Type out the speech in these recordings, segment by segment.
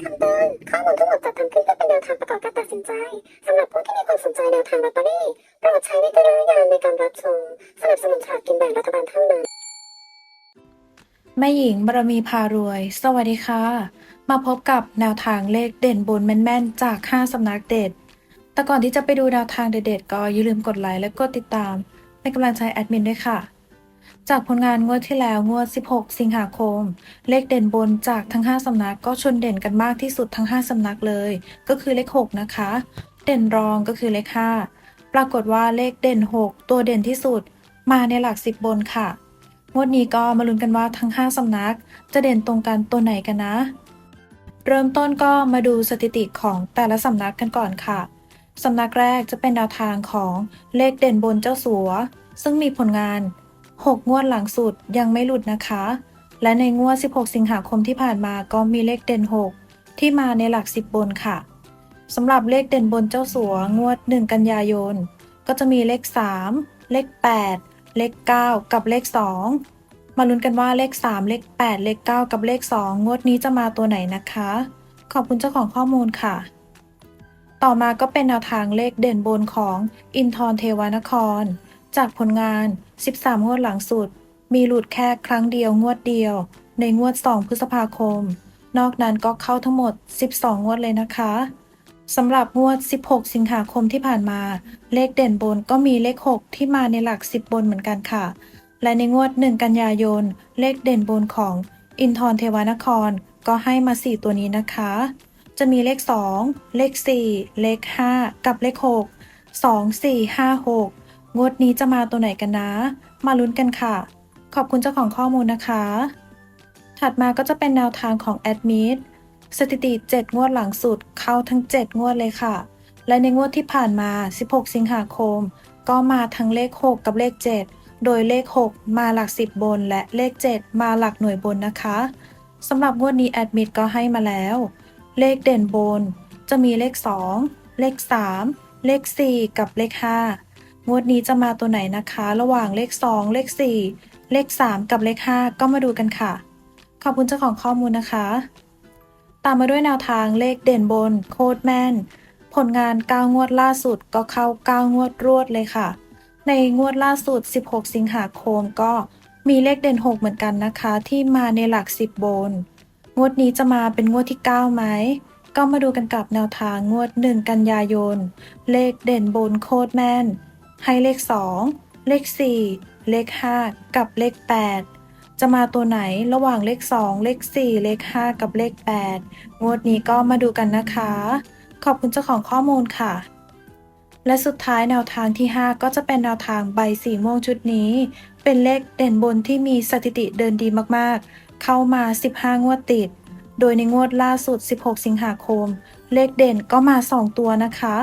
คำเตือนข้อมูลทั้งหมดจัดทำขึ้นเพื่อเป็นแนวทางประกอบการตัดสินใจสำหรับผู้ที่มีความสนใจแนวทางลอตเตอรี่โปรดใช้วิจารณญาณในการรับชมสนับสนุนฉลากกินแบ่งรัฐบาลเท่านั้นแม่หญิงบารมีพารวย สวัสดีค่ะ มาพบกับแนวทางเลขเด่นบนแม่นๆจาก 5 สำนักเด็ด แต่ก่อนที่จะไปดูแนวทางเด็ดๆก็อย่าลืมกดไลค์และกดติดตามเป็นกำลังใจแอดมินด้วยค่ะ จากผลงานงวดที่แล้วงวด 16 สิงหาคม เลขเด่นบนจากทั้ง 5 สำนักก็ชนเด่นกันมากที่สุดทั้ง 5 สำนักเลย ก็คือเลข 6 นะคะ เด่นรองก็คือเลข 5 ปรากฏว่าเลขเด่น 6 ตัวเด่นที่สุด มาในหลัก 10 บนค่ะ งวดนี้ก็มาลุ้นกันว่าทั้ง 5 สำนัก จะเด่นตรงกันตัวไหนกันนะ เริ่มต้นก็มาดูสถิติของแต่ละสำนักกันก่อนค่ะสำนักแรกจะเป็นแนวทางของเลขเด่นบนเจ้าสัว ซึ่งมีผลงาน 6 งวดหลังสุดยังไม่หลุดนะคะ และในงวด 16 สิงหาคมที่ผ่านมาก็มีเลขเด่น 6 ที่มาในหลัก 10 บนค่ะสำหรับเลขเด่นบนเจ้าสัวงวด 1 กันยายน ก็จะมีเลข 3 เลข 8 เลข 9 กับเลข 2 มาลุ้นกันว่าเลข 3 เลข 8 เลข 9 กับเลข 2 งวดนี้จะมาตัวไหนนะคะ ขอบคุณเจ้าของข้อมูลค่ะ ต่อมาก็เป็นแนวทางเลขเด่นบนของอินทรเทวานคร จากผลงาน 13 งวดหลังสุด มีหลุดแค่ครั้งเดียวงวดเดียว ในงวด 2 พฤษภาคม นอกนั้นก็เข้าทั้งหมด 12 งวดเลยนะคะสำหรับงวด 16 สิงหาคมที่ผ่านมา เลขเด่นบนก็มีเลข 6 ที่มาในหลัก 10 บนเหมือนกันค่ะ และในงวด 1 กันยายน เลขเด่นบนของอินทรเทวานคร ก็ให้มา 4 ตัวนี้นะคะ จะมีเลข 2 เลข 4 เลข 5 กับเลข 6 2 4 5 6 งวดนี้จะมาตัวไหนกันนะ มาลุ้นกันค่ะ ขอบคุณเจ้าของข้อมูลนะคะ ถัดมาก็จะเป็นแนวทางของแอดมิดสถิติ 7 งวดหลังสุดเข้าทั้ง 7 งวดเลยค่ะ และในงวดที่ผ่านมา 16 สิงหาคม ก็มาทั้งเลข 6 กับเลข 7 โดยเลข 6 มาหลัก 10 บน และเลข 7 มาหลักหน่วยบนนะคะสำหรับงวดนี้แอดมิดก็ให้มาแล้ว เลขเด่นบน จะมีเลข 2 เลข 3 เลข 4 กับเลข 5 งวดนี้จะมาตัวไหนนะคะ ระหว่างเลข 2 เลข 4 เลข 3 กับเลข 5 ก็มาดูกันค่ะ ขอบคุณเจ้าของข้อมูลนะคะ ตามมาด้วยแนวทางเลขเด่นบน โคตรแมนผลงาน 9 งวดล่าสุดก็เข้า 9 งวดรวดเลยค่ะ ในงวดล่าสุด 16 สิงหาคมก็มีเลขเด่น 6 เหมือนกันนะคะ ที่มาในหลัก 10 บน งวดนี้จะมาเป็นงวดที่ 9 ไหม ก็มาดูกันกับแนวทางงวด 1 กันยายน เลขเด่นบนโคตรแมน ให้เลข 2 เลข 4 เลข 5 กับเลข 8 จะมาตัวไหนระหว่างเลข 2 เลข 4 เลข 5 กับเลข 8 งวดนี้ก็มาดูกันนะคะ ขอบคุณเจ้าของข้อมูลค่ะ และสุดท้ายแนวทางที่ 5 ก็จะเป็นแนวทางใบสีม่วงชุดนี้ เป็นเลขเด่นบนที่มีสถิติเดินดีมากๆ เข้ามา 15 งวดติดโดยในงวดล่าสุด 16 สิงหาคม เลขเด่นก็มา 2 ตัวนะคะ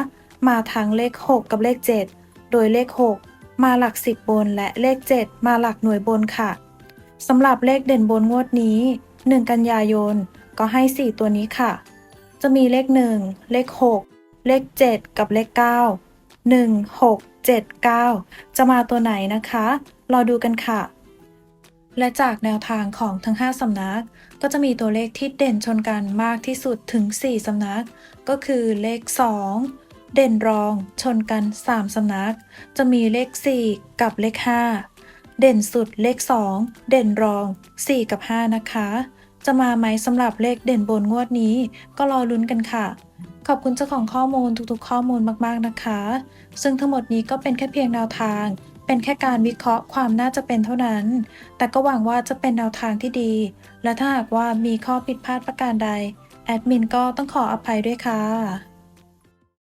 มาทั้งเลข 6 กับเลข 7 โดยเลข 6 มาหลัก 10 บนและเลข 7 มาหลักหน่วยบนค่ะสำหรับเลขเด่นบนงวดนี้ 1 กันยายน ก็ให้ 4 ตัวนี้ค่ะ จะมีเลข 1 เลข 6 เลข 7 กับเลข 9 1 6 7 9 จะมาตัวไหนนะคะ รอดูกันค่ะ และจากแนวทางของทั้ง 5 สำนัก ก็จะมีตัวเลขที่เด่นชนกันมากที่สุดถึง 4 สำนัก ก็คือเลข 2 เด่นรอง ชนกัน 3 สำนัก จะมีเลข 4 กับเลข 5 เด่นสุดเลข 2 เด่นรอง 4 กับ 5 นะคะ จะมาไหมสำหรับเลขเด่นบนงวดนี้ ก็รอลุ้นกันค่ะ ขอบคุณเจ้าของข้อมูลทุกๆ ข้อมูลมากๆนะคะ ซึ่งทั้งหมดนี้ก็เป็นแค่เพียงแนวทางเป็นแค่การวิเคราะห์ความน่าจะเป็นเท่านั้น แต่ก็หวังว่าจะเป็นแนวทางที่ดี และถ้าหากว่ามีข้อผิดพลาดประการใด แอดมินก็ต้องขออภัยด้วยค่ะ